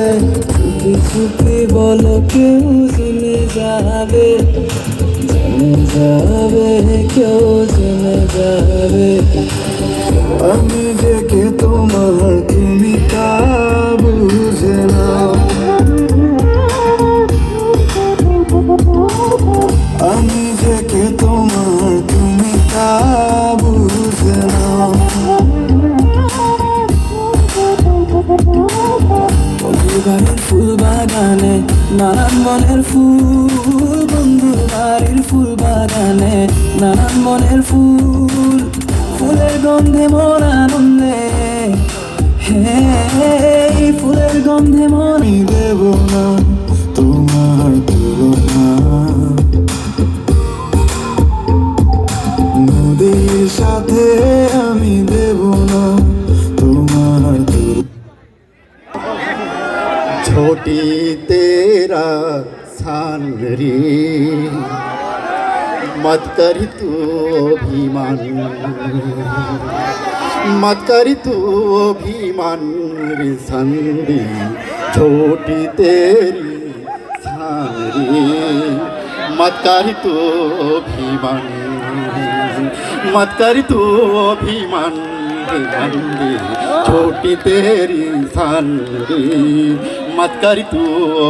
চুপি চুপি বলো কেউ শুনে যাবে? যাবে কেউ শুনে যাবে। আমি যে বাড়ির ফুল বাগানে, নানান মনের ফুল বন্ধু বাড়ির ফুল বাগানে, নানান মনের ফুল, ফুলের গন্ধে মন আনন্দে। হে ফুলের গন্ধে মনে দেব না। छोटी तेरा सान रे मत करी तू अभिमान मत करी तू अभिमान रे संदी छोटी तेरी सान रे मत करी तू अभिमान मत करी तू अभिमान रे बंदी छोटी तेरी सान रे मत कर तू।